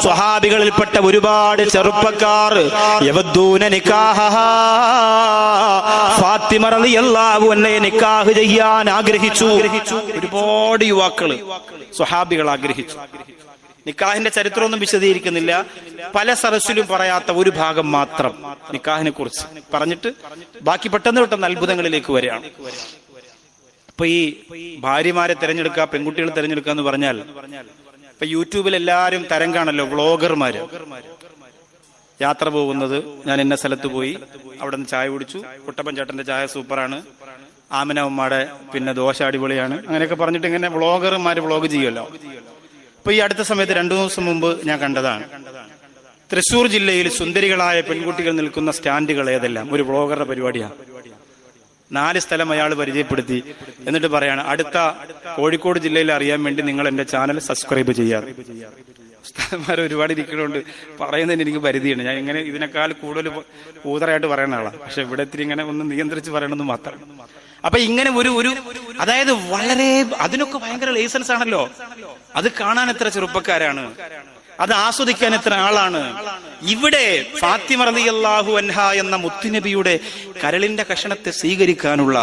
സ്വഹാബികളിൽപ്പെട്ട ഒരുപാട് ചെറുപ്പക്കാർ. നിക്കാഹ ചെയ്യാൻ ആഗ്രഹിച്ചു. ഒരുപാട് യുവാക്കൾ സ്വഹാബികൾ ആഗ്രഹിച്ചു. നിക്കാഹിന്റെ ചരിത്രമൊന്നും വിശദീകരിക്കുന്നില്ല. പല സരസിലും പറയാത്ത ഒരു ഭാഗം മാത്രം നിക്കാഹിനെ കുറിച്ച് പറഞ്ഞിട്ട് ബാക്കി പെട്ടെന്ന് പെട്ടെന്ന് അത്ഭുതങ്ങളിലേക്ക് വരികയാണ്. ഇപ്പൊ ഈ ഭാര്യമാരെ തിരഞ്ഞെടുക്കുക പെൺകുട്ടികളെ തിരഞ്ഞെടുക്കുക എന്ന് പറഞ്ഞാൽ ഇപ്പൊ യൂട്യൂബിൽ എല്ലാരും തരം കാണല്ലോ വ്ളോഗർമാര്. യാത്ര പോകുന്നത് ഞാൻ ഇന്ന സ്ഥലത്ത് പോയി അവിടെ നിന്ന് ചായ കുടിച്ചു. കുട്ടപ്പൻ ചേട്ടന്റെ ചായ സൂപ്പറാണ്. ആമന ഉമ്മയുടെ പിന്നെ ദോശ അടിപൊളിയാണ്. അങ്ങനെയൊക്കെ പറഞ്ഞിട്ട് ഇങ്ങനെ വ്ളോഗർമാര് വ്ളോഗ് ചെയ്യുമല്ലോ. ഇപ്പൊ ഈ അടുത്ത സമയത്ത് രണ്ടു ദിവസം മുമ്പ് ഞാൻ കണ്ടതാണ്. തൃശൂർ ജില്ലയിൽ സുന്ദരികളായ പെൺകുട്ടികൾ നിൽക്കുന്ന സ്റ്റാൻഡുകൾ ഏതെല്ലാം? ഒരു വ്ളോഗറുടെ പരിപാടിയാണ് നാല് സ്ഥലം അയാൾ പരിചയപ്പെടുത്തി. എന്നിട്ട് പറയാണ് അടുത്ത കോഴിക്കോട് ജില്ലയിൽ അറിയാൻ വേണ്ടി നിങ്ങൾ എന്റെ ചാനൽ സബ്സ്ക്രൈബ് ചെയ്യാറ്. ഉസ്താദന്മാർ ഒരുപാട് ഇരിക്കണോണ്ട്. പറയുന്നതിന് എനിക്ക് പരിധിയുണ്ട്. ഞാൻ ഇങ്ങനെ ഇതിനേക്കാൾ കൂടുതൽ കൂതറായിട്ട് പറയുന്ന ആളാണ് പക്ഷെ ഇവിടെ ഇത്തിരി ഇങ്ങനെ ഒന്ന് നിയന്ത്രിച്ച് പറയണമെന്ന് മാത്രം. അപ്പൊ ഇങ്ങനെ ഒരു ഒരു അതായത് വളരെ അതിനൊക്കെ ഭയങ്കര ലൈസൻസ് ആണല്ലോ. അത് കാണാൻ എത്ര ചെറുപ്പക്കാരാണ്. അത് ആസ്വദിക്കാൻ എത്ര ആളാണ്? ഇവിടെ ഫാത്തിമ റളിയല്ലാഹു അൻഹ എന്ന മുത്തുനബിയുടെ കരളിന്റെ കഷണത്തെ സ്വീകരിക്കാനുള്ള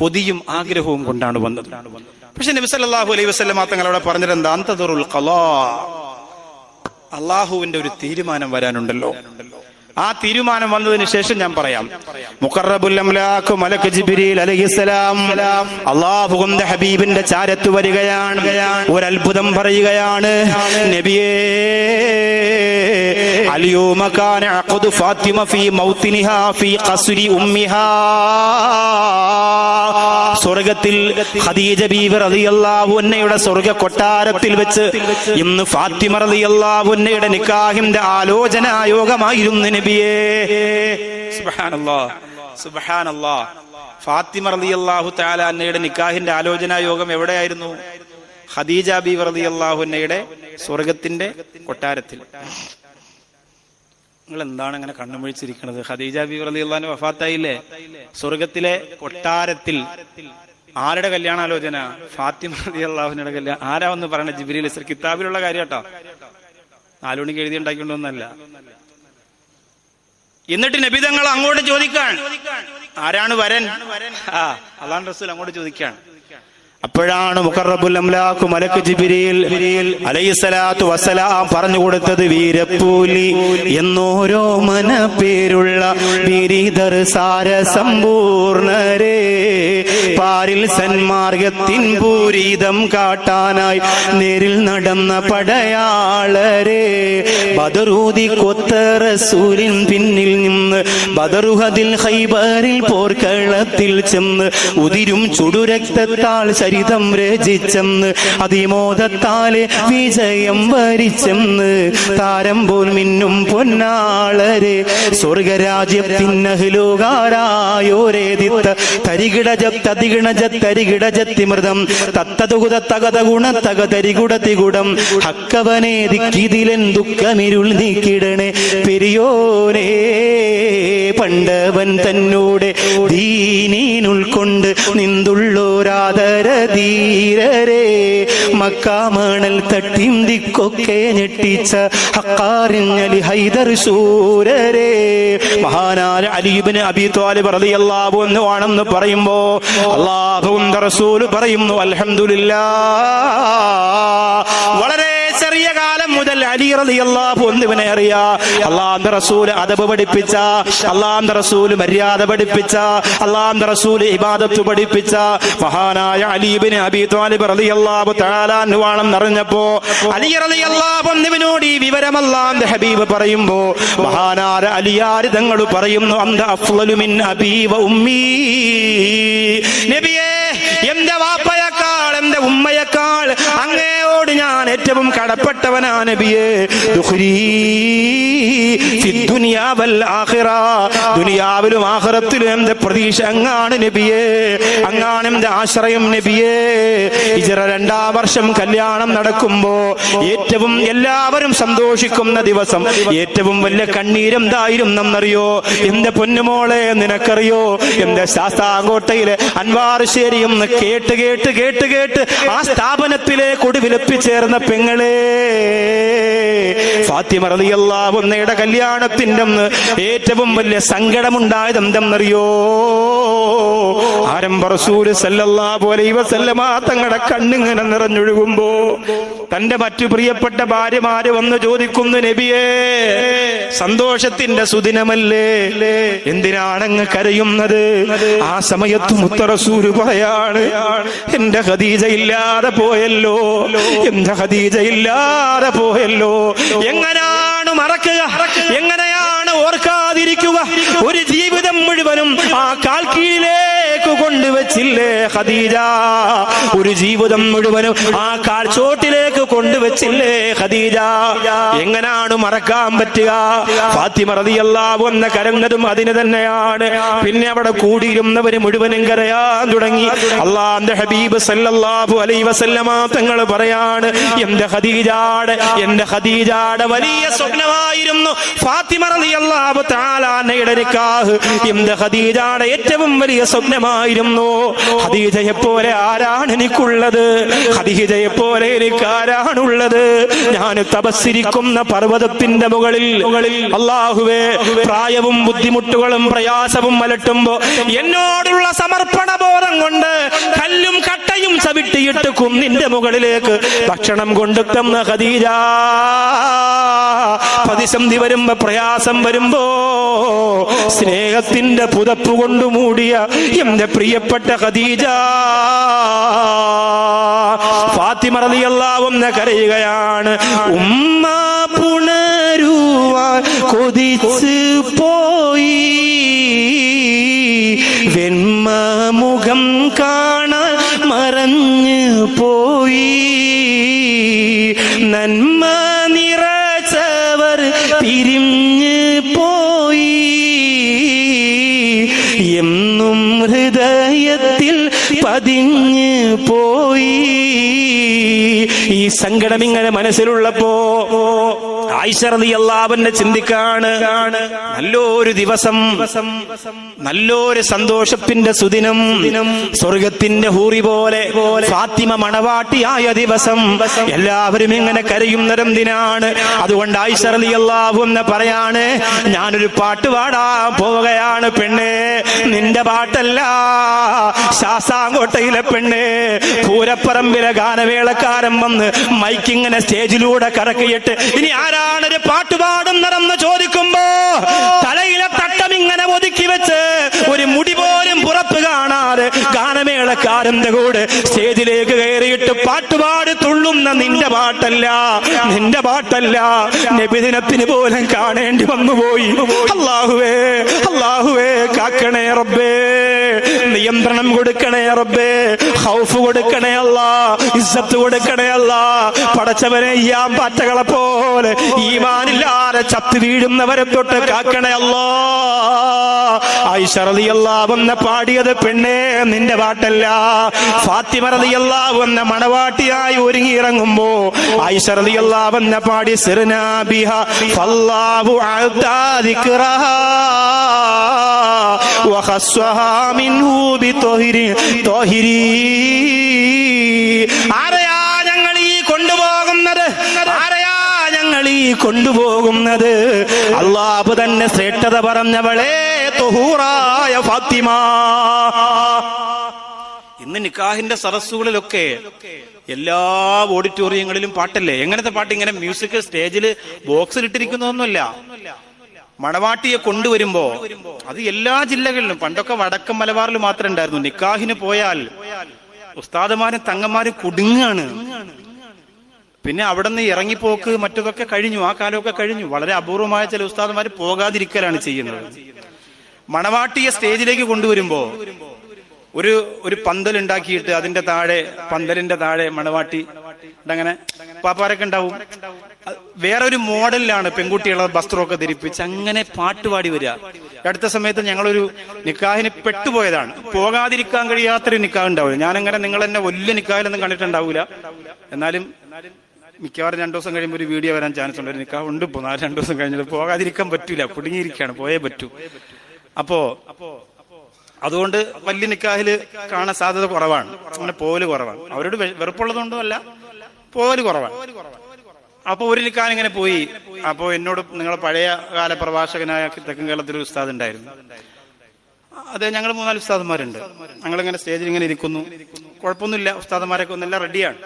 കൊതിയും ആഗ്രഹവും കൊണ്ടാണ് വന്നത്. പക്ഷെ നബി സല്ലല്ലാഹു അലൈഹി വസല്ലം തങ്ങൾ അവിടെ എന്താ അന്തദുറുൽ ഖലാ. അള്ളാഹുവിന്റെ ഒരു തീരുമാനം വരാനുണ്ടല്ലോ. ആ തീരുമാനം വന്നതിന് ശേഷം ഞാൻ പറയാം മുഖറബുൽ അംലാഖ് മലക്ക് ജിബ്രീൽ അലൈഹിസ്സലാം അള്ളാഹുവിന്റെ ഹബീബിന്റെ ചാരത്ത് വരികയാണ് ഒരു അത്ഭുതം പറയുകയാണ് നബിയേ اليوم كان عقد فاطمة في موطنها في قصر أمها സ്വർഗത്തിൽ ഖദീജ ബീവി റളിയല്ലാഹു അൻഹയുടെ സ്വർഗ കൊട്ടാരത്തിൽ വെച്ച് ഇന്ന് ഫാത്തിമ റളിയല്ലാഹു അൻഹയുടെ നിക്കാഹിന്റെ ആലോചനാ യോഗമായിരുന്നു നബിയേ. ഫാത്തിമ റളിയല്ലാഹു തആല അന്നയുടെ നിക്കാഹിന്റെ ആലോചനാ യോഗം എവിടെയായിരുന്നു? ഖദീജ ബി റളിയല്ലാഹു അൻഹയുടെ സ്വർഗത്തിന്റെ കൊട്ടാരത്തിൽ. നിങ്ങൾ എന്താണ് അങ്ങനെ കണ്ണുമൊഴിച്ചിരിക്കുന്നത് ഖദീജ ബി റളിയല്ലാഹു വഫാത്തായില്ലേ? സ്വർഗത്തിലെ കൊട്ടാരത്തിൽ. ആരുടെ കല്യാണാലോചന? ഫാത്തിമ റളിയല്ലാഹുവിന്റെ കല്യാണം ആരാ ഒന്ന് പറയണ? ജിബ്രീൽ കിതാബിലുള്ള കാര്യം കേട്ടോ നാലുമണിക്ക് എഴുതി ഉണ്ടാക്കിക്കൊണ്ടൊന്നല്ല. എന്നിട്ട് നബിതങ്ങൾ അങ്ങോട്ട് ചോദിക്കാൻ. ആരാണ് വരൻ? ആ അള്ളാൻ റസൂൽ അങ്ങോട്ട് ചോദിക്കാണ്. അപ്പോഴാണ് മുഖറബുൽ അംലാഖു മലക്ക് ജിബിരിയിൽ അലൈഹിസ്സലാത്തു വസലാം പറഞ്ഞു കൊടുത്തത് വീരപ്പൂലി എന്നോരോ മന പേരുള്ള ബിരിധർ സാര സമ്പൂർണരേ പാരിൽ സന്മാർഗത്തിൻ പൂരീതം കാട്ടാനായി നേരിൽ നടന്ന പടയാളരെ. ബദറൂതി കൊത്ത റസൂലിൻ പിന്നിൽ നിന്ന് ബദറുഹദിൽ ഹൈബറിൽ പോർക്കളത്തിൽ ചെന്ന് ഉതിരും ചുടുരക്തത്താൽ ചരിതം രചിച്ചെന്ന് അതിമോദത്താലെ വിജയം വരിച്ചെന്ന് താരം പോൽ മിന്നും പൊന്നാളരെ സ്വർഗരാജ്യത്തിനഹിലോകാരായോരേതിത്ത തരികിടജത്തതികിണജത്തരികിടജത്തിമൃതം തത്തതുകുത തകത ഗുണ തക തരികുടതികുടം ഹക്കവനെ ദിക്കിതിലൻ ദുഃഖമിരുൾ നീക്കിടണേ പെരിയോനേ പണ്ടവൻ തന്നോടെ ദീനീൻ ഉൾക്കൊണ്ട് നിന്തുള്ളോരാദര ധീരരെ മക്കാമണൽ തട്ടിം ദിക്കൊക്കെ ഞെട്ടിച്ച ഹക്കാറിഞ്ഞലി ഹൈദർ സൂരരെ. മഹാനായ അലീബിന് അബി ത്വാലിബ് റളിയല്ലാഹു അൻഹു ആണെന്ന് പറയുമ്പോ അല്ലാഹുവിന്റെ റസൂൽ പറയുന്നു അൽഹംദുലില്ലാ വളരെ മുതൽ അലി റളിയല്ലാഹു അൻഹുവിനെ അറിയാ. അള്ളാഹുവിന്റെ റസൂൽ അദബ് പഠിപ്പിച്ച അള്ളാഹുവിന്റെ റസൂൽ മര്യാദ പഠിപ്പിച്ച അള്ളാഹുവിന്റെ റസൂൽ ഇബാദത്ത് പഠിപ്പിച്ച മഹാനായ അലീബിന് അബി ത്വാലിബ് റളിയല്ലാഹു തആല അൻഹു ആണെന്ന് അറിഞ്ഞപ്പോ അലി റളിയല്ലാഹു അൻഹുവിനോട് ഈ വിവരം അള്ളാഹുവിന്റെ ഹബീബ് പറയുമ്പോ മഹാനായ അലിയാർ തങ്ങൾ പറയുന്നു? അന്ത അഫ്ളലു മിൻ അബീ വ ഉമ്മീ. നബിയേ എന്റെ വാപ്പയേക്കാൾ എന്റെ ഉമ്മയേക്കാൾ അങ്ങയോട് ഞാൻ ഏറ്റവും കടപ്പെട്ടവനാ നബിയേ. ദുനിയാവിലും ആഖിറത്തിലും എന്റെ പ്രതീക്ഷ അങ്ങാണ് നബിയേ. അങ്ങാണ് എന്റെ ആശ്രയം നബിയേ. ഇജറ രണ്ടാം വർഷം കല്യാണം നടക്കുമ്പോ ഏറ്റവും എല്ലാവരും സന്തോഷിക്കുന്ന ദിവസം ഏറ്റവും വലിയ കണ്ണീരെന്തായിരുന്നെന്നറിയോ എന്റെ പൊന്നുമോളെ നിനക്കറിയോ? എന്റെ ശാസ്താങ്കോട്ടയിലെ അൻവാറുശ്ശേരി എന്ന് കേട്ട് കേട്ട് കേട്ട് കേട്ട് ആ സ്ഥാപനത്തിലെ സ്ഥാപനത്തിലേക്ക് ഒടുവിലെത്തിച്ചേർന്ന പെങ്ങളെ. ഫാത്തിമ അന്ന് ഏറ്റവും വലിയ സങ്കടമുണ്ടായത് എന്തെന്നറിയോ ആരംഭ റസൂൽ സല്ലല്ലാഹു അലൈഹി തങ്ങളുടെ കണ്ണിങ്ങനെ നിറഞ്ഞൊഴുകുമ്പോ തന്റെ മറ്റു പ്രിയപ്പെട്ട ഭാര്യമാര് വന്ന് ചോദിക്കുന്നു നബിയേ സന്തോഷത്തിന്റെ സുദിനമല്ലേ? എന്തിനാണങ്ങ് കരയുന്നത്? ആ സമയത്ത് മുത്തറസൂര് പറയാണ് എന്റെ ഖദീജ ഇല്ലാതെ പോയല്ലോ. എന്റെ ഖദീജ ഇല്ലാതെ പോയല്ലോ. എങ്ങനാണ് മറക്കുക? എങ്ങനെയാണ് ഓർക്കാതിരിക്കുക? ഒരു ജീവിതം മുഴുവനും ആ കാൽ കീഴിലേക്ക് കൊണ്ടുവച്ചില്ലേ ഖദീജ? ഒരു ജീവിതം മുഴുവനും ആ കാൽ കൊണ്ടുവച്ചില്ലേ ഖദീജ? എങ്ങനാണ് മറക്കാൻ പറ്റുക? ഫാത്തിമ റളിയല്ലാഹു അൻഹ കരഞ്ഞതും അതിന് തന്നെയാണ്. പിന്നെ അവിടെ കൂടിയിരുന്നവര് മുഴുവനും കരയാൻ തുടങ്ങി. അള്ളാന്റെ ഹബീബ് സല്ലല്ലാഹു അലൈഹി വസല്ലമ തങ്ങൾ പറയാണ് എന്റെ ഖദീജാടെ എന്റെ ഖദീജാടെ വലിയ സ്വപ്നമായിരുന്നു ഫാത്തിമ റളിയല്ലാഹു തആലാനയുടെ നിക്കാഹ്. എന്റെ ഖദീജാടെ ഏറ്റവും വലിയ സ്വപ്നമായിരുന്നു. ഖദീജയെ പോലെ ആരാണ് എനിക്കുള്ളത്? ഖദീജയെ പോലെ എനിക്ക് ആരാണുള്ളത് ഞാൻ തപസ്സിരിക്കുന്ന പർവതത്തിന്റെ മുകളിൽ അള്ളാഹുവേ പ്രായവും ബുദ്ധിമുട്ടുകളും പ്രയാസവും അലട്ടുമ്പോ എന്നോടുള്ള സമർപ്പണ ബോധം കൊണ്ട് കല്ലും കട്ടയും ചവിട്ടിയിട്ട് കുന്നിന്റെ മുകളിലേക്ക് ഭക്ഷണം കൊണ്ടെത്തുന്ന ഖദീജ. പ്രതിസന്ധി വരുമ്പോ പ്രയാസം വരുമ്പോ സ്നേഹത്തിന്റെ പുതപ്പ് കൊണ്ട് മൂടിയ എന്റെ പ്രിയപ്പെട്ട ഖദീജ. ഫാത്തിമ റളിയല്ലാഹുന്ന കരയുകയാണ്. ഉമ്മ പുണരുവാൻ കൊതിച്ച് പോയി. വെണ്മ മുഖം കാണാൻ മറഞ്ഞു പോയി. നന്മ നിറച്ചവർ പിരിഞ്ഞു പോയി. എന്നും ഹൃദയത്തിൽ പതിഞ്ഞു പോയി. ഈ സങ്കടം ഇങ്ങനെ മനസ്സിലുള്ളപ്പോ ആയിഷറിയല്ലാവന്നെ ചിന്തിക്കാണ്. നല്ലൊരു ദിവസം നല്ലൊരു സന്തോഷത്തിന്റെ സുദിനം സ്വർഗത്തിന്റെ ഹൂറി പോലെ ഫാത്തിമ മണവാട്ടിയായ ദിവസം എല്ലാവരും ഇങ്ങനെ കരയുന്നതെന്തിനാണ് അതുകൊണ്ട് ആയിഷറിയല്ലാവു എന്ന് പറയാണ് ഞാനൊരു പാട്ട് പാടാൻ പോവുകയാണ് പെണ്ണേ നിന്റെ പാട്ടല്ല ശാസാങ്കോട്ടയിലെ പെണ്ണേ. പൂരപ്പറമ്പിലെ ഗാനവേളക്കാരൻ വന്ന് മൈക്കിങ്ങനെ സ്റ്റേജിലൂടെ കറക്കിയിട്ട് ഇനി ആരാണ് ഒരു പാട്ട് പാടുന്നതെന്ന് ചോദിക്കുമ്പോ തലയിലെ തട്ടം ഇങ്ങനെ ഒതുക്കി വെച്ച് ഒരു മുടി പോലും പുറത്ത് കാണാതെ ഗാനമേളക്കാരന്റെ കൂടെ സ്റ്റേജിലേക്ക് കയറിയിട്ട് പാട്ടുപാടി തുള്ളുന്ന നിന്റെ പാട്ടല്ല നിന്റെ പാട്ടല്ല. നബിദിനത്തിന് പോലും കാണേണ്ടി വന്നുപോയി. അള്ളാഹുവേ അള്ളാഹുവേ കാക്കണേ റബ്ബേ. നിയന്ത്രണം കൊടുക്കണേ റബ്ബേ. ഹൗഫ് കൊടുക്കണേ അല്ല ഇസ്സത്ത് കൊടുക്കണേ അല്ല. പടച്ചവനെ ഈ പാറ്റകളെ പോലെ ഈമാനില്ലാതെ ചത്തു വീഴുന്നവരെ തൊട്ട് കാക്കണേ അല്ലാ. ഐശ്വറിയല്ലാവുന്ന പാടിയത് പെണ്ണേ നിന്റെ പാട്ടല്ല ഫാത്തിമറതിയല്ലാവുന്ന മണവാട്ടിയായി ഒരുങ്ങി ഇറങ്ങുമ്പോ ഐശ്വറിയല്ലാവുന്ന പാടി സിർനാബിഹ ഫല്ലാഹു അഅ്താദിക്റഹ وخصها منه بطهر طاهري ആരെയാ ഞങ്ങൾ ഈ കൊണ്ടുപോകുന്നത് ആരെയാ ഞങ്ങൾ ഈ കൊണ്ടുപോകുന്നത് അള്ളാഹു തന്നെ ശ്രേഷ്ഠത പറഞ്ഞവളെ തൊഹൂറായ ഫാത്തിമ. ഇന്ന് നിക്കാഹിന്റെ സദസ്സുകളിലൊക്കെ എല്ലാ ഓഡിറ്റോറിയങ്ങളിലും പാട്ടല്ലേ? എങ്ങനത്തെ പാട്ട് ഇങ്ങനെ മ്യൂസിക് സ്റ്റേജിൽ ബോക്സിൽ ഇട്ടിരിക്കുന്നതൊന്നുമല്ല മണവാട്ടിയെ കൊണ്ടുവരുമ്പോ അത് എല്ലാ ജില്ലകളിലും പണ്ടൊക്കെ വടക്കൻ മലബാറിൽ മാത്രമേ ഉണ്ടായിരുന്നു. നിക്കാഹിന് പോയാൽ ഉസ്താദമാരും തങ്ങന്മാരും കുടുങ്ങാണ്. പിന്നെ അവിടെ നിന്ന് ഇറങ്ങിപ്പോക്ക് മറ്റതൊക്കെ കഴിഞ്ഞു ആ കാലമൊക്കെ കഴിഞ്ഞു. വളരെ അപൂർവമായ ചില ഉസ്താദന്മാർ പോകാതിരിക്കലാണ് ചെയ്യുന്നത്. മണവാട്ടിയെ സ്റ്റേജിലേക്ക് കൊണ്ടുവരുമ്പോ ഒരു ഒരു പന്തൽ ഉണ്ടാക്കിയിട്ട് അതിന്റെ താഴെ പന്തലിന്റെ താഴെ മണവാട്ടി അങ്ങനെ പാപ്പാരൊക്കെ ഉണ്ടാവും. വേറെ വേറൊരു മോഡലിലാണ് പെൺകുട്ടികളെ വസ്ത്രമൊക്കെ ധരിപ്പിച്ച് അങ്ങനെ പാട്ടുപാടി വരിക. അടുത്ത സമയത്ത് ഞങ്ങളൊരു നിക്കാഹിന് പെട്ടുപോയതാണ്. പോകാതിരിക്കാൻ കഴിയാത്തൊരു നിക്കാഹ് ഉണ്ടാവില്ല ഞാനങ്ങനെ നിങ്ങൾ എന്നെ വലിയ നിക്കാഹിലൊന്നും കണ്ടിട്ടുണ്ടാവില്ല എന്നാലും മിക്കവാറും രണ്ടു ദിവസം കഴിയുമ്പോൾ ഒരു വീഡിയോ വരാൻ ചാൻസ് ഉണ്ട്. ഒരു നിക്കാഹ് ഉണ്ട് ഇപ്പോൾ നാല് രണ്ടു ദിവസം കഴിഞ്ഞിട്ട് പോകാതിരിക്കാൻ പറ്റില്ല കുടുങ്ങിയിരിക്കുകയാണ് പോയേ പറ്റൂ. അപ്പോ അപ്പോ അതുകൊണ്ട് വലിയ നിക്കാഹിൽ കാണാൻ സാധ്യത കുറവാണ്. അങ്ങനെ പോൽ കുറവാണ്. അവരോട് വെറുപ്പുള്ളതുകൊണ്ടുമല്ല പോവൽ കുറവാണ്. അപ്പൊ ഒരു നിക്കാൻ ഇങ്ങനെ പോയി. അപ്പോ എന്നോട് നിങ്ങളെ പഴയ കാല പ്രഭാഷകനായ തെക്കൻ കേരളത്തിൽ ഉസ്താദ് ഉണ്ടായിരുന്നു. അതെ ഞങ്ങൾ മൂന്നാൽ ഉസ്താദന്മാരുണ്ട്. ഞങ്ങളിങ്ങനെ സ്റ്റേജിൽ ഇങ്ങനെ ഇരിക്കുന്നു. കുഴപ്പമൊന്നുമില്ല. ഉസ്താദന്മാരൊക്കെ ഒന്നെല്ലാം റെഡിയാണ്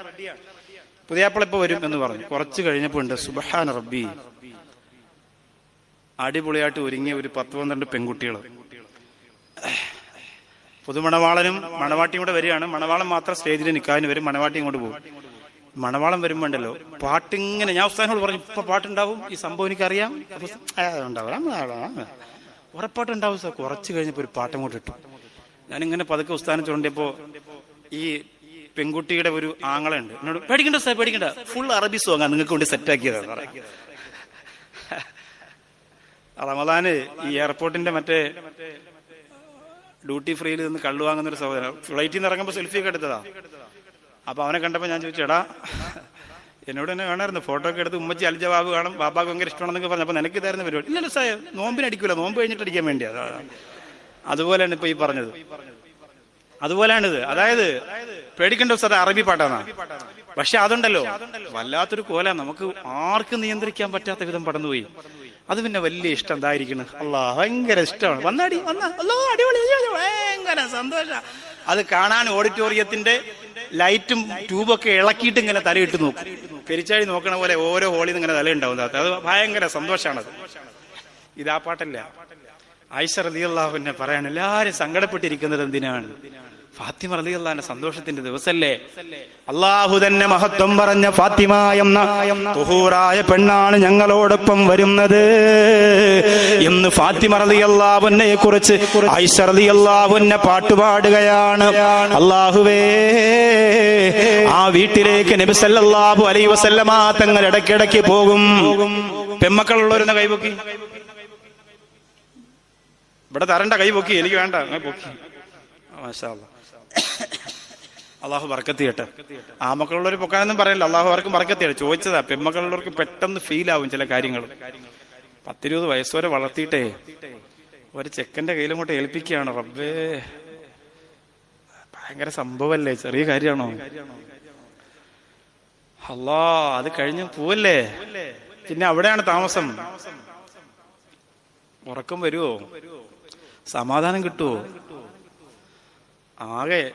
പുതിയപ്പോൾ ഇപ്പൊ വരും എന്ന് പറഞ്ഞു. കുറച്ച് കഴിഞ്ഞപ്പോ ഉണ്ട്. സുബഹാൻ റബ്ബി. അടിപൊളിയായിട്ട് ഒരുങ്ങിയ ഒരു പത്ത് പന്ത്രണ്ട് പെൺകുട്ടികൾ പുതുമണവാളനും മണവാട്ടിയും കൂടെ വരികയാണ്. മണവാളൻ മാത്രം സ്റ്റേജിൽ നിൽക്കാനും വരും മണവാട്ടി ഇങ്ങോട്ട് പോകും. മണവാളം വരുമ്പോണ്ടല്ലോ പാട്ടിങ്ങനെ ഞാൻ ഉസ്താനോട് പറഞ്ഞു ഇപ്പൊ പാട്ടുണ്ടാവും? ഈ സംഭവം എനിക്കറിയാം. ഉറപ്പാട്ടുണ്ടാവും സാർ കുറച്ച് കഴിഞ്ഞപ്പോ ഒരു പാട്ടം കൂടെ ഇട്ടു. ഞാനിങ്ങനെ പതുക്കെ ഉസ്താനം ചൂണ്ടിയപ്പോ ഈ പെൺകുട്ടിയുടെ ഒരു ആങ്ങളുണ്ട് എന്നോട് പേടിക്കണ്ട സാർ പേടിക്കണ്ട. ഫുൾ അറബി സോങ്ങാ നിങ്ങൾക്ക് വേണ്ടി സെറ്റാക്കിയതാണ് റമദാന് ഈ എയർപോർട്ടിന്റെ മറ്റേ ഡ്യൂട്ടി ഫ്രീയിൽ നിന്ന് കള്ളു വാങ്ങുന്ന ഒരു സഹോദരൻ. ഫ്ലൈറ്റിൽ നിന്ന് ഇറങ്ങുമ്പോൾ സെൽഫി ഒക്കെ എടുത്തതാ. അപ്പൊ അവനെ കണ്ടപ്പോ ഞാൻ ചോദിച്ചു എടാ എന്നോട് തന്നെ വേണമായിരുന്നു ഫോട്ടോ ഒക്കെ എടുത്ത് ഉമ്മച്ചി അൽ ജവാബ് കാണും ബാബാക്ക് ഭയങ്കര ഇഷ്ടമാണെന്നൊക്കെ പറഞ്ഞു. അപ്പൊ നിനക്ക് ഇതായിരുന്നു പരിപാടി. ഇല്ലല്ലോ സായ നോമ്പിന് അടിക്കൂല. നോമ്പ് കഴിഞ്ഞിട്ട് അടിക്കാൻ വേണ്ടിയാ. അതുപോലെയാണ് ഇപ്പൊ ഈ പറഞ്ഞത്. അതുപോലെയാണിത് അതായത് പേടിക്കേണ്ട സാർ അറബി പാട്ടാണ് പക്ഷെ അതുണ്ടല്ലോ. വല്ലാത്തൊരു കോല. നമുക്ക് ആർക്കും നിയന്ത്രിക്കാൻ പറ്റാത്ത വിധം പടന്നുപോയി. അത് പിന്നെ വലിയ ഇഷ്ടം എന്തായിരിക്കണം? അല്ലാ ഭയങ്കര ഇഷ്ടമാണ്. വന്നാടി വന്നാ. അടിപൊളി ഭയങ്കര സന്തോഷ. അത് കാണാൻ ഓഡിറ്റോറിയത്തിന്റെ ലൈറ്റും ട്യൂബൊക്കെ ഇളക്കിയിട്ട് ഇങ്ങനെ തലയിട്ട് നോക്കും. പെരിച്ചാഴി നോക്കണ പോലെ ഓരോ ഹോളിൽ ഇങ്ങനെ തലയുണ്ടാവും. അത് ഭയങ്കര സന്തോഷമാണ് സന്തോഷമാണത് ഇതാ പാട്ടല്ല. ഐശ്വർ അലി അള്ളാഹുവിനെ പറയാൻ എല്ലാരും സങ്കടപ്പെട്ടിരിക്കുന്നത് എന്തിനാണ്? ഫാത്തിമ റളിയല്ലാന്റെ സന്തോഷത്തിന്റെ ദിവസല്ലേ? അള്ളാഹു തന്നെ മഹത്വം പറഞ്ഞ ഫാത്തിമ എന്ന തുഹൂറായ പെണ്ണാണ് ഞങ്ങളോടൊപ്പം വരുന്നത്. എന്ന് ഫാത്തിമ റളിയല്ലാഹുവിനെ കുറിച്ച് ആയിഷ റളിയല്ലാഹുവിനെ പാട്ടുപാടുകയാണ് അള്ളാഹുവേ ആ വീട്ടിലേക്ക് നബി അലൈ വസല്ലമാ തങ്ങൾ ഇടയ്ക്കിടയ്ക്ക് പോകും. പെമ്മക്കളുള്ളവരുന്ന കൈപൊക്കി ഇവിടെ തരണ്ട കൈ പൊക്കി. എനിക്ക് വേണ്ട പൊക്കി. അള്ളാഹു ബർക്കത്ത് ചെയ്യട്ടെ. ആ മക്കളുള്ളവർ പൊക്കാനൊന്നും പറയില്ല. അള്ളാഹു ആർക്കും ബർക്കത്ത് ചോദിച്ചതാ പെമ്മക്കളുള്ളവർക്ക് പെട്ടെന്ന് ഫീൽ ആവും ചില കാര്യങ്ങൾ. പത്തിരുപത് വയസ്സുവരെ വളർത്തിയിട്ടേ ഒരു ചെക്കന്റെ കയ്യിലും കൊണ്ട് ഏൽപ്പിക്കുകയാണ്. റബ്ബേ ഭയങ്കര സംഭവല്ലേ ചെറിയ കാര്യമാണോ? അല്ലാ അത് കഴിഞ്ഞ് പോവല്ലേ? പിന്നെ അവിടെയാണ് താമസം. ഉറക്കം വരുമോ സമാധാനം കിട്ടുമോ ആകെ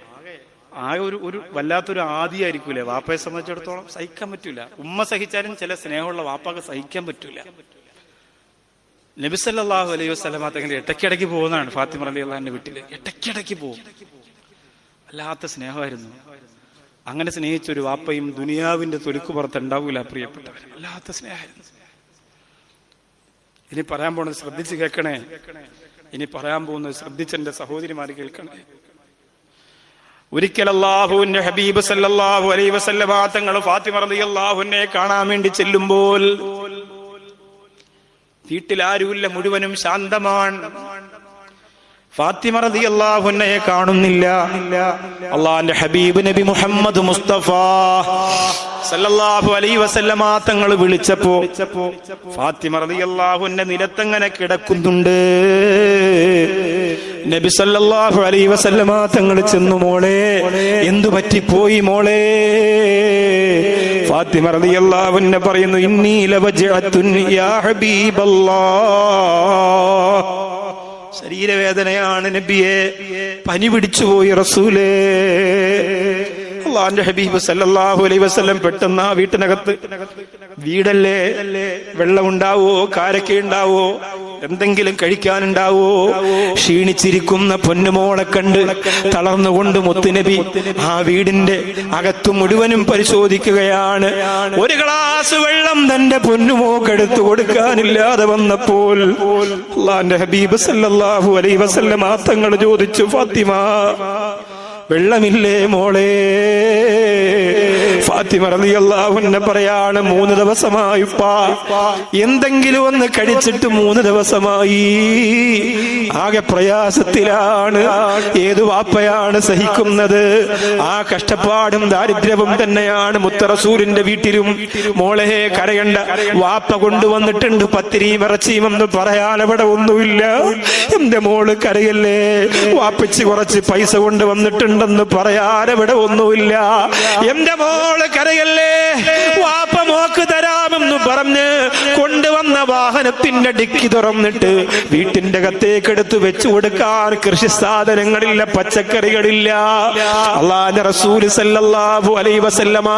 ആകെ ഒരു ഒരു വല്ലാത്തൊരു ആദിയായിരിക്കൂലേ? വാപ്പയെ സംബന്ധിച്ചിടത്തോളം സഹിക്കാൻ പറ്റൂല. ഉമ്മ സഹിച്ചാലും ചില സ്നേഹമുള്ള വാപ്പാക്ക് സഹിക്കാൻ പറ്റൂല. നബിസല്ലാഹു അലൈഹി വസ്ലമ ഇടയ്ക്കിടയ്ക്ക് പോകുന്നതാണ് ഫാത്തിമ അലി അള്ളാഹിന്റെ വീട്ടിൽ. ഇടയ്ക്കിടയ്ക്ക് പോകും. വല്ലാത്ത സ്നേഹമായിരുന്നു. അങ്ങനെ സ്നേഹിച്ച ഒരു വാപ്പയും ദുനിയാവിന്റെ തൊലുക്ക് പുറത്ത് ഉണ്ടാവൂല പ്രിയപ്പെട്ടവർ വല്ലാത്ത സ്നേഹമായിരുന്നു. ഇനി പറയാൻ പോകുന്നത് ശ്രദ്ധിച്ച് കേൾക്കണേ. ഇനി പറയാൻ പോകുന്നത് ശ്രദ്ധിച്ച് എന്റെ സഹോദരിമാര് കേൾക്കണേ. ഒരിക്കൽ അള്ളാഹുവിന്റെ ഹബീബ് സല്ലാഹു അലൈ വസല്ലമ തങ്ങൾ ഫാത്തിമ അള്ളാഹുവിനെ കാണാൻ വേണ്ടി ചെല്ലുമ്പോൾ വീട്ടിലാരുമില്ല മുഴുവനും ശാന്തമാണ്. ഫാത്തിമ റളിയല്ലാഹുവിനെ കാണുന്നില്ല. അള്ളാഹിന്റെ ഹബീബ് നബി മുഹമ്മദ് മുസ്തഫ സല്ലല്ലാഹു അലൈഹി വസല്ലമ തങ്ങൾ വിളിച്ചപ്പോ ഫാത്തിമ റളിയല്ലാഹുവിന്റെ നിലത്തങ്ങനെ കിടക്കുന്നുണ്ട്. നബി സല്ലല്ലാഹു അലൈഹി വസല്ലമ തങ്ങൾ ചെന്നു മോളെ എന്തു പറ്റിപ്പോയി മോളെ? ഫാത്തിമ റളിയല്ലാഹു അൻഹ പറയുന്നു ഇന്നി ലവജഅത്തുൻ യാ ഹബീബല്ലാഹ്. ശരീരവേദനയാണ് നബിയെ പനി പിടിച്ചുപോയി റസൂലേ. അള്ളാന്റെ ഹബീബ് സല്ലല്ലാഹു അലൈഹി വസല്ലം പെട്ടെന്ന് ആ വീട്ടിനകത്ത് വീടല്ലേ? വെള്ളം ഉണ്ടാവോ കാരക്ക ഉണ്ടാവോ എന്തെങ്കിലും കഴിക്കാനുണ്ടാവോ? ക്ഷീണിച്ചിരിക്കുന്ന പൊന്നുമോളെ കണ്ട് തളർന്നുകൊണ്ട് മുത്തുനബി ആ വീടിന്റെ അകത്ത് മുഴുവനും പരിശോധിക്കുകയാണ്. ഒരു ഗ്ലാസ് വെള്ളം തന്റെ പൊന്നുമോക്കെടുത്തു കൊടുക്കാനില്ലാതെ വന്നപ്പോൾ ഹബീബ് സല്ലാഹു അലൈഹി വസല്ലം തങ്ങൾ ചോദിച്ചു ഫാത്തിമ വെള്ളമില്ലേ മോളെ? ഫാത്തിമ പറയാണ് മൂന്ന് ദിവസമായി എന്തെങ്കിലും ഒന്ന് കഴിച്ചിട്ട് മൂന്ന് ദിവസമായി. ആകെ പ്രയാസത്തിലാണ്. ഏതു വാപ്പയാണ് സഹിക്കുന്നത്? ആ കഷ്ടപ്പാടും ദാരിദ്ര്യവും തന്നെയാണ് മുത്തറസൂരിന്റെ വീട്ടിലും. മോളെ കരയണ്ട. വാപ്പ കൊണ്ടുവന്നിട്ടുണ്ട് പത്തിരിയും ഇറച്ചിയും എന്ന് പറയാൻ അവിടെ ഒന്നുമില്ല. എന്റെ മോൾ കരയല്ലേ? വാപ്പിച്ച് കുറച്ച് പൈസ കൊണ്ടുവന്നിട്ടുണ്ടെന്ന് പറയാൻ അവിടെ ഒന്നുമില്ല. എന്റെ മോൾ കരയല്ലേ? വാപ്പ മോക്ക് തരാമെന്ന് പറഞ്ഞ് കൊണ്ടുവന്ന വാഹനത്തിന്റെ ഡിക്കി തുറന്നിട്ട് വീട്ടിന്റെ അകത്തേക്ക് എടുത്ത് വെച്ചു കൊടുക്കാൻ കൃഷി സാധനങ്ങളില്ല പച്ചക്കറികളില്ല. അള്ളാന്റെ റസൂൽ സല്ലല്ലാഹു അലൈഹി വസല്ലമ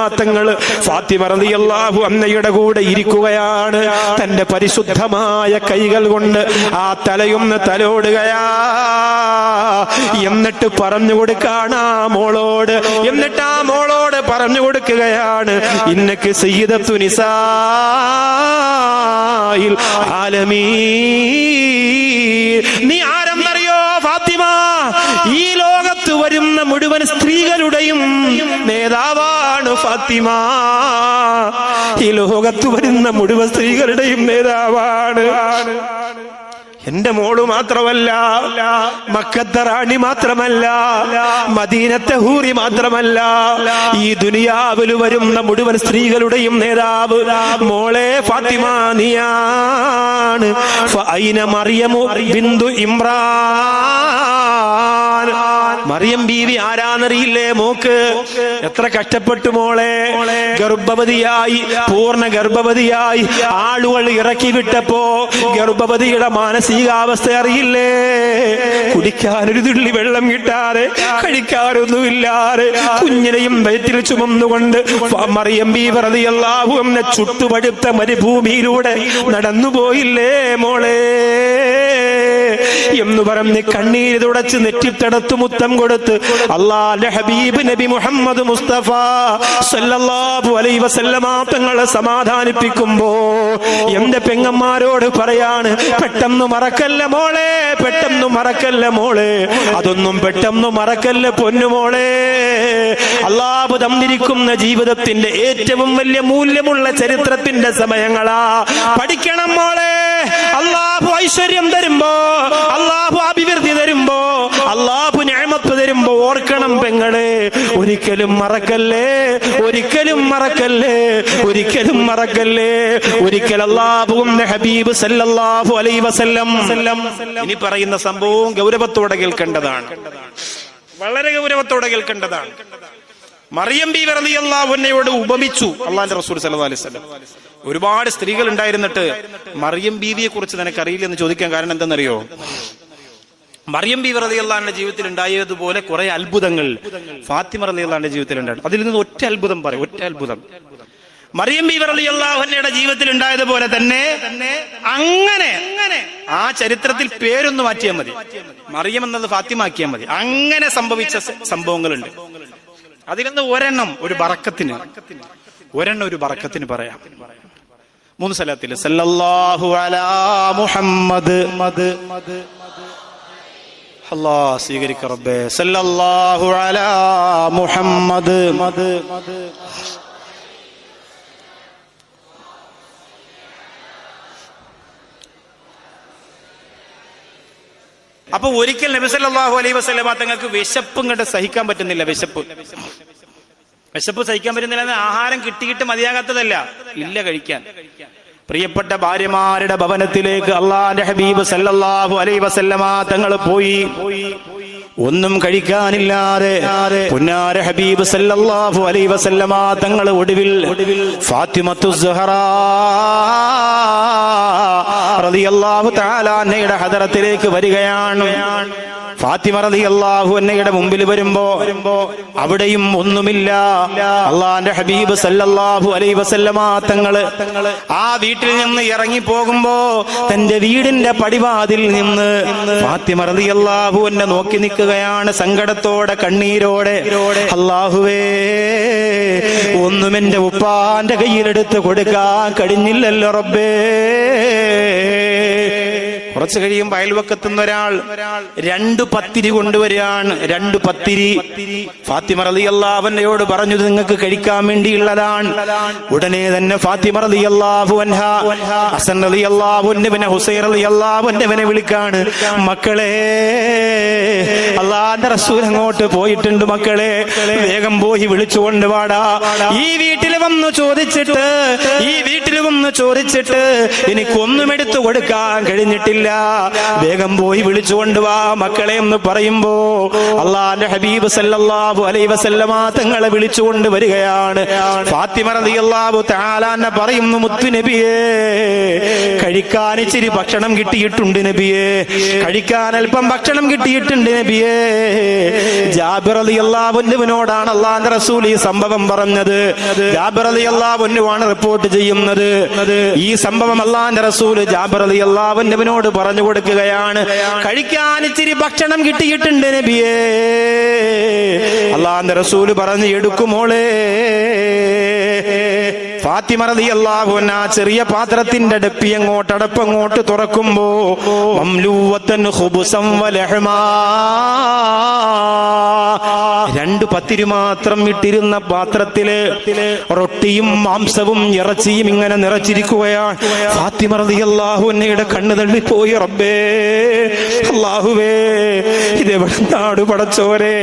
ഫാത്തി ഫാത്തിമ റളിയല്ലാഹു അന്നയുടെ കൂടെ ഇരിക്കുകയാണ്. തന്റെ പരിശുദ്ധമായ കൈകൾ കൊണ്ട് ആ തലയൊന്ന് തലോടുകയാ. എന്നിട്ട് പറഞ്ഞു കൊടുക്കാണ് ആ മോളോട്. എന്നിട്ട് ആ മോളോട് പറഞ്ഞു കൊടുക്കുകയാണ്. ഇന്നക്ക് സയ്യിദത്തു നിസായിൽ ആലമീ നീ ആരെന്നറിയോ ഫാത്തിമ? ഈ ലോകത്ത് വരുന്ന മുഴുവൻ സ്ത്രീകളുടെയും നേതാവാണ് ഫാത്തിമ. ഈ ലോകത്ത് വരുന്ന മുഴുവൻ സ്ത്രീകളുടെയും നേതാവാണ്. എന്റെ മോൾ മാത്രമല്ല മക്കത്തെ റാണി മാത്രമല്ല മദീനത്തെ ഹൂറി മാത്രമല്ല ഈ ദുനിയാവിൽ വരുന്ന മുഴുവൻ സ്ത്രീകളുടെയും നേതാവ് മോളെ ഫാത്തിമ നീയാണ്. ഫൈന മറിയമു ബിന്ദു ഇമ്രാൻ. മറിയം ബീവി ആരാന്നറിയില്ലേ മോക്ക്? എത്ര കഷ്ടപ്പെട്ടു മോളെ. ഗർഭവതിയായി പൂർണ ഗർഭവതിയായി ആളുകൾ ഇറക്കി വിട്ടപ്പോ ഗർഭവതിയുടെ മാനസികാവസ്ഥ അറിയില്ലേ? കുടിക്കാൻ ഒരു തുള്ളി വെള്ളം കിട്ടാതെ കഴിക്കാറൊന്നുമില്ലാതെ കുഞ്ഞിനെയും വയറ്റിൽ ചുമന്നുകൊണ്ട് മറിയം ബീവറതി അല്ലാഹു എന്ന ചുട്ടുപഴുത്ത മരുഭൂമിയിലൂടെ നടന്നുപോയില്ലേ മോളെ? എന്ന് പറഞ്ഞ് കണ്ണീര് തുടച്ച് നെറ്റിത്തടത്ത് മുത്തം കൊടുത്ത് അള്ളാന്റെ ഹബീബ് നബി മുഹമ്മദ് മുസ്തഫ സല്ലല്ലാഹു അലൈഹി വസല്ലമ തങ്ങളെ സമാധാനിപ്പിക്കുമ്പോ എന്റെ പെങ്ങന്മാരോട് പറയാണ് പെട്ടെന്ന് മറക്കല്ല മോളെ പെട്ടെന്ന് മറക്കല്ല മോളെ അതൊന്നും പെട്ടെന്ന് മറക്കല്ല പൊന്നുമോളെ അള്ളാഹു തന്നിരിക്കുന്ന ജീവിതത്തിന്റെ ഏറ്റവും വലിയ മൂല്യമുള്ള ചരിത്രത്തിന്റെ സമയങ്ങളാ. പഠിക്കണം മോളെ. അള്ളാഹു ഐശ്വര്യം തരുമ്പോ അള്ളാഹു അഭിവൃദ്ധി തരുമ്പോ അള്ളാഹു ഞാമത്ത് തരുമ്പോ ഓർക്കണം പെങ്ങളെ. ഒരിക്കലും മറക്കല്ലേ? ഒരിക്കലും മറക്കല്ലേ? ഒരിക്കലും മറക്കല്ലേ? ഒരിക്കൽ അള്ളാഹുവും ഹബീബ് സല്ലല്ലാഹു അലൈഹി വസല്ലം ഇനി പറയുന്ന സംഭവം ഗൗരവത്തോടെ കേൾക്കേണ്ടതാണ്. വളരെ ഗൗരവത്തോടെ കേൾക്കേണ്ടതാണ്. മറിയം ബി റളിയല്ലാഹുവിനോട് ഉപമിച്ചു അള്ളാന്റെ റസൂൽ സല്ലല്ലാഹു അലൈഹി സ്വലം ഒരുപാട് സ്ത്രീകൾ ഉണ്ടായിരുന്നിട്ട് മറിയം ബീവിയെ കുറിച്ച് നിനക്കറിയില്ല അറിയില്ലെന്ന് ചോദിക്കാൻ കാരണം എന്തെന്നറിയോ? മറിയം ബി റളിയല്ലാഹുവിന്റെ ജീവിതത്തിൽ ഉണ്ടായതുപോലെ കുറെ അത്ഭുതങ്ങൾ ഫാത്തിമ റളിയല്ലാഹുവിന്റെ ജീവിതത്തിൽ ഉണ്ടായിരുന്നു അതിൽ നിന്ന് ഒറ്റ അത്ഭുതം പറയും ഒറ്റ അത്ഭുതം. മറിയം ബി റളിയല്ലാഹുവിന്റെ ജീവിതത്തിൽ ഉണ്ടായതുപോലെ തന്നെ അങ്ങനെ ആ ചരിത്രത്തിൽ പേരൊന്ന് മാറ്റിയാൽ മതി. മറിയം എന്നത് ഫാത്തിമാക്കിയാൽ മതി. അങ്ങനെ സംഭവിച്ച സ- നിന്ന് ഒരെണ്ണം ഒരു ബറക്കത്തിന്. ഒരെണ്ണം ഒരു ബറക്കത്തിന് പറയാം. മൂന്ന് സ്ഥലത്തിൽ സല്ലല്ലാഹു അലാ മുഹമ്മദ്. മദ് അല്ലാ സ്വീകരിക്ക റബ്ബേ. സല്ലല്ലാഹു അലാ മുഹമ്മദ്. മദ് അപ്പൊ ഒരിക്കൽ നബി അലൈ വസല്ലമ തങ്ങൾക്ക് വിശപ്പും കണ്ട് സഹിക്കാൻ പറ്റുന്നില്ല വിശപ്പ്. വിശപ്പ് സഹിക്കാൻ പറ്റുന്നില്ല ആഹാരം കിട്ടിയിട്ട് മതിയാകാത്തതല്ല. ഇല്ല കഴിക്കാൻ. പ്രിയപ്പെട്ട ഭാര്യമാരുടെ ഭവനത്തിലേക്ക് അള്ളാന്റെ ഹബീബ് അലൈഹി വസല്ലമ തങ്ങൾ പോയി. ഒന്നും കഴിക്കാനില്ലാതെ പുന്നാര ഹബീബ് സല്ലല്ലാഹു അലൈഹി വസല്ലമ തങ്ങൾ ഒടുവിൽ ഫാത്തിമത്തു സുഹറ റളിയല്ലാഹു തആല അന്നയുടെ ഹദറത്തിലേക്ക് വരികയാണ്. ഫാത്തിമ അന്നയുടെ മുമ്പിൽ വരുമ്പോ അവിടെയും ഒന്നുമില്ല. അള്ളാന്റെ ഹബീബ് സല്ലല്ലാഹു അലൈഹി വസല്ലമ തങ്ങൾ ആ വീട്ടിൽ നിന്ന് ഇറങ്ങി പോകുമ്പോ തന്റെ വീടിന്റെ പടിവാതിൽ നിന്ന് ഫാത്തിമ എന്നെ നോക്കി നിൽക്കുകയാണ് സങ്കടത്തോടെ കണ്ണീരോടെ. അള്ളാഹുവേ ഒന്നും എന്റെ ഉപ്പാന്റെ കയ്യിലെടുത്ത് കൊടുക്കാൻ കഴിഞ്ഞില്ലല്ലോ റബ്ബേ. കുറച്ച് കഴിയുമ്പോൾ അയൽവക്കത്തുന്ന ഒരാൾ രണ്ട് പത്തിരി കൊണ്ടുവരികയാണ്. രണ്ട് പത്തിരി. ഫാത്തിമ റലി അള്ളാഹുവിനോട് പറഞ്ഞു നിങ്ങൾക്ക് കഴിക്കാൻ വേണ്ടിയുള്ളതാണ്. ഉടനെ തന്നെ ഫാത്തിമ റലി അള്ളാഹു ഹസൻ റലി അള്ളാഹുവിനെ ഹുസൈൻ റലി അള്ളാഹുവിനെ വിളിക്കാണ്. മക്കളെ അള്ളാന്റെ റസൂൽ അങ്ങോട്ട് പോയിട്ടുണ്ട് മക്കളെ. വേഗം പോയി വിളിച്ചുകൊണ്ട് വാടാ ഈ വീട്ടിൽ വന്ന് ചോദിച്ചിട്ട് ഈ വീട്ടിൽ വന്ന് ചോദിച്ചിട്ട് എനിക്കൊന്നും എടുത്തു കൊടുക്കാൻ കഴിഞ്ഞിട്ടില്ല. പറ്റില്ല വേഗം പോയി വിളിച്ചുകൊണ്ട് വാ മക്കളെ എന്ന് പറയുമ്പോ അള്ളാന്റെ ഹബീബ് സല്ലല്ലാഹു അലൈഹി വസല്ലമാ തങ്ങളെ വിളിച്ചുകൊണ്ട് വരികയാണ്. ഫാത്തിമ റളിയല്ലാഹു തആലാന്നെ പറയുന്നു മുത്തു നബിയേ കഴിക്കാൻ ഇച്ചിരി ഭക്ഷണം കിട്ടിയിട്ടുണ്ട് നബിയേ. കഴിക്കാൻ അല്പം ഭക്ഷണം കിട്ടിയിട്ടുണ്ട് നബിയേ. ജാബിർ റളിയല്ലാഹുവിനോടാണ് അള്ളാന്റെ റസൂൽ ഈ സംഭവം പറഞ്ഞത്. ജാബിർ റളിയല്ലാഹുവിനുമാണ് റിപ്പോർട്ട് ചെയ്യുന്നത്. ഈ സംഭവം അള്ളാന്റെ റസൂൽ ജാബിർ റളിയല്ലാഹുവിനോട് പറഞ്ഞു കൊടുക്കുകയാണ്. കഴിക്കാൻ ഇച്ചിരി ഭക്ഷണം കിട്ടിയിട്ടുണ്ട് നബിയേ. അള്ളാന്റെ റസൂൽ പറഞ്ഞു എടുക്കുമോളെ ഫാത്തിമ റളിയല്ലാഹു അൻഹ ചെറിയ പാത്രത്തിന്റെ അടുപ്പി അങ്ങോട്ട് അടപ്പങ്ങോട്ട് തുറക്കുമ്പോ മംലൂവത്തൻ ഖുബുസം വലഹ്മാ. രണ്ട് പത്തിരി മാത്രം ഇട്ടിരുന്ന പാത്രത്തിൽ റൊട്ടിയും മാംസവും ഇറച്ചിയും ഇങ്ങനെ നിറച്ചിരിക്കുകയാണ്. ഫാത്തിമ റളിയല്ലാഹു അൻഹയുടെ കണ്ണ് തള്ളിപ്പോയി റബ്ബേ അല്ലാഹുവേ നാട് പടച്ചോരെ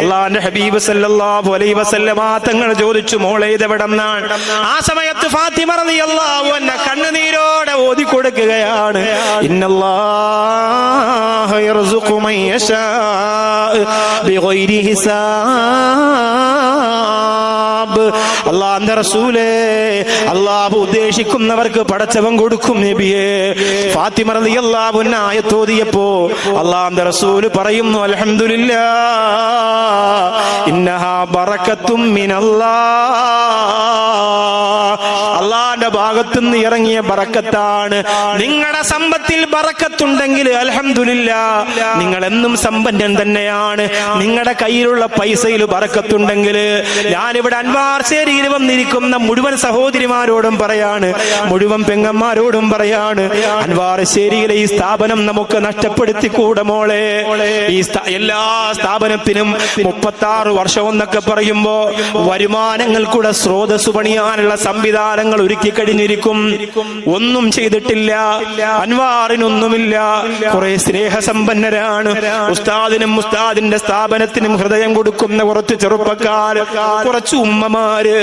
അള്ളാന്റെ ഹബീബ് സല്ലല്ലാഹു അലൈഹി വസല്ലമ തങ്ങൾ ചോദിച്ചു മോളെ ഇതെവിടെന്നാണ് ആ സമയത്ത് ഫാത്തിമ റളിയല്ലാഹു അൻഹ കണ്ണുനീരോടെ ഓതി കൊടുക്കുകയാണ്. ഇന്നല്ലാഹ യർസുഖു മൻ യശാ ബിഗൈരി ഹിസാബ്. അള്ളാന്റെ റസൂലേ അള്ളാഹു ഉദ്ദേശിക്കുന്നവർക്ക് പടച്ചവൻ കൊടുക്കും നബിയെ. ഫാത്തിമ റളിയല്ലാഹു അൻഹ ആയത്തോതിയപ്പോ അള്ളാന്റെ റസൂൽ പറയുന്നു അൽഹംദുലില്ലാ ഇന്നഹാ ബറക്കത്തും മിനല്ലാ അള്ളാന്റെ ഭാഗത്തുനിന്ന് ഇറങ്ങിയ ബറക്കത്താണ്. നിങ്ങളുടെ സമ്പത്തിൽ ബറക്കത്തുണ്ടെങ്കിൽ അലഹമില്ല നിങ്ങൾ എന്നും സമ്പന്നൻ തന്നെയാണ്. നിങ്ങളുടെ കയ്യിലുള്ള പൈസയിൽ ബറക്കത്തുണ്ടെങ്കിൽ ഞാനിവിടെ അൻവാർ ശേരിയിൽ വന്നിരിക്കുന്ന മുഴുവൻ സഹോദരിമാരോടും പറയാണ് മുഴുവൻ പെങ്ങന്മാരോടും പറയാണ് അൻവാർ ശേരിയിലെ ഈ സ്ഥാപനം നമുക്ക് നഷ്ടപ്പെടുത്തി കൂടെ മോളെ? ഈ എല്ലാ സ്ഥാപനത്തിനും മുപ്പത്തി ആറ് വർഷം എന്നൊക്കെ പറയുമ്പോ വരുമാനങ്ങൾ കൂടെ സ്രോതസ് പണിയാനുള്ള സംവിധാനങ്ങൾ ഒരുക്കി കഴിഞ്ഞിരിക്കും. ഒന്നും ചെയ്തിട്ടില്ല. അൻവാറിനൊന്നുമില്ല. കുറെ സ്നേഹസമ്പന്നരാണ്. ഉസ്താദിനും ഉസ്താദിന്റെ സ്ഥാപനത്തിനും ഹൃദയം കൊടുക്കുന്ന കുറച്ച് ചെറുപ്പക്കാർ കുറച്ച് ഉമ്മമാര്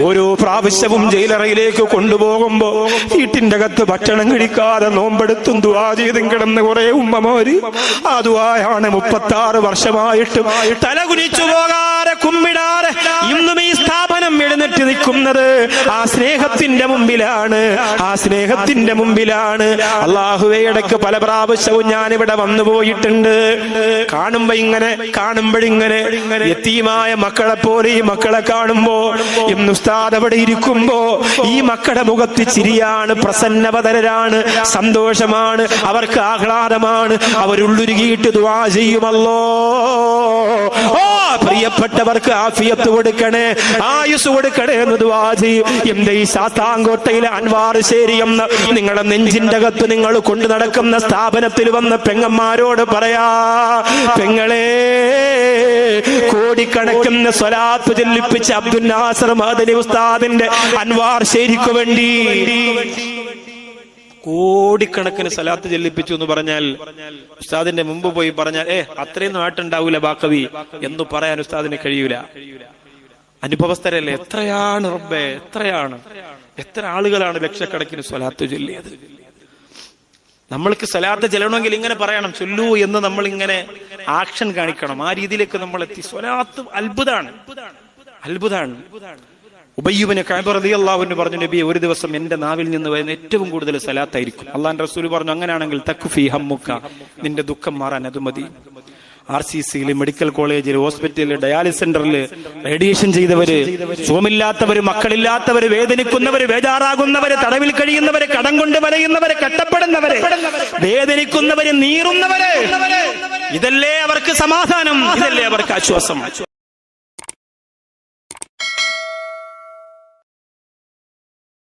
ഓരോ പ്രാവശ്യവും ജയിലറയിലേക്ക് കൊണ്ടുപോകുമ്പോ വീട്ടിന്റെ അകത്ത് ഭക്ഷണം കഴിക്കാതെ നോമ്പെടുത്തും ദുവാ ചെയ്തും കിടന്ന് കുറെ ഉമ്മമാര് ആ മുപ്പത്തി ആറ് വർഷമായിട്ടും തല കുനിച്ചു പോകാതെ കുമ്മിടാതെ ഇന്നും ഈ സ്ഥാപനം എഴുന്നേറ്റ് നിൽക്കുന്നത് ആ സ്നേഹത്തിന്റെ മുമ്പിലാണ്. ആ സ്നേഹത്തിന്റെ മുമ്പിലാണ്. അള്ളാഹുവെ പല പ്രാവശ്യവും ഞാൻ ഇവിടെ വന്നു പോയിട്ടുണ്ട്. കാണുമ്പോ ഇങ്ങനെ കാണുമ്പോഴിങ്ങനെ എത്തിയുമായ മക്കളെ പോലെ ഈ മക്കളെ കാണുമ്പോ ഇന്ന് ഉസ്താദ് അവിടെ ഇരിക്കുമ്പോ ഈ മക്കളുടെ മുഖത്ത് ചിരിയാണ് പ്രസന്നവതരാണ് സന്തോഷമാണ് അവർക്ക് ആഹ്ലാദമാണ്. അവരുള്ളുരുകിയിട്ട് ദുവാ ചെയ്യുമല്ലോ ഓ പ്രിയപ്പെട്ടവർക്ക് ആഫിയത്ത് കൊടുക്കണേ ആയുസ് കൊടുക്കണേ എന്ന് എന്റെ ഈ സാത്താങ്കോട്ടയിലെ അൻവാർ ശേരി എന്ന് നിങ്ങളുടെ നെഞ്ചിന്റെ അകത്ത് നിങ്ങൾ കൊണ്ടു നടക്കുന്ന സ്ഥാപനത്തിൽ വന്ന പെങ്ങന്മാരോട് പറയാ പെങ്ങളെ കോടിക്കണക്കിന് സ്വലാത്ത് ചൊല്ലിപ്പിച്ച അബ്ദുൽ നാസർ മദനി ഉസ്താദിന്റെ അൻവാർ ശേരിക്കു വേണ്ടി. കോടിക്കണക്കിന് സലാത്ത് ചെല്ലിപ്പിച്ചു എന്ന് പറഞ്ഞാൽ ഉസ്താദിന്റെ മുമ്പ് പോയി പറഞ്ഞാൽ ഏ അത്രയൊന്നും നാട്ടുണ്ടാവൂല ബാക്കവി എന്ന് പറയാൻ ഉസ്താദിന് കഴിയൂല. അനുഭവസ്ഥരല്ലേ? എത്രയാണ് റബ്ബേ എത്രയാണ്? എത്ര ആളുകളാണ് ലക്ഷക്കണക്കിന് സ്വലാത്ത് ചൊല്ലിയത്? നമ്മൾക്ക് സ്വലാത്ത് ചെല്ലണമെങ്കിൽ ഇങ്ങനെ പറയണം ചൊല്ലൂ എന്ന് നമ്മൾ ഇങ്ങനെ ആക്ഷൻ കാണിക്കണം. ആ രീതിയിലേക്ക് നമ്മൾ എത്തി സ്വലാത്ത് അത്ഭുതാണ്. അത്ഭുതാണ്. ഉബയ്യുബിന് കഴബറതി അള്ളാഹുവിന് പറഞ്ഞു നബി ഒരു ദിവസം എന്റെ നാവിൽ നിന്ന് വരുന്ന ഏറ്റവും കൂടുതൽ സലാത്തായിരിക്കും. അള്ളാൻ റസൂൽ പറഞ്ഞു അങ്ങനെയാണെങ്കിൽ തക്കുഫി ഹമ്മുക്ക നിന്റെ ദുഃഖം മാറാൻ അത് മതി. ആർ സി സിയിൽ മെഡിക്കൽ കോളേജിൽ ഹോസ്പിറ്റലിൽ ഡയാലിസ് സെന്ററിൽ റേഡിയേഷൻ ചെയ്തവര് സുഖമില്ലാത്തവര് മക്കളില്ലാത്തവര് വേദനിക്കുന്നവര് വേജാറാകുന്നവര് തടവിൽ കഴിയുന്നവര് കടം കൊണ്ട് വലയുന്നവര് കട്ടപ്പെടുന്നവര് വേദനിക്കുന്നവര് നീറുന്നവര് ഇതല്ലേ അവർക്ക് സമാധാനം ഇതല്ലേ അവർക്ക് ആശ്വാസം.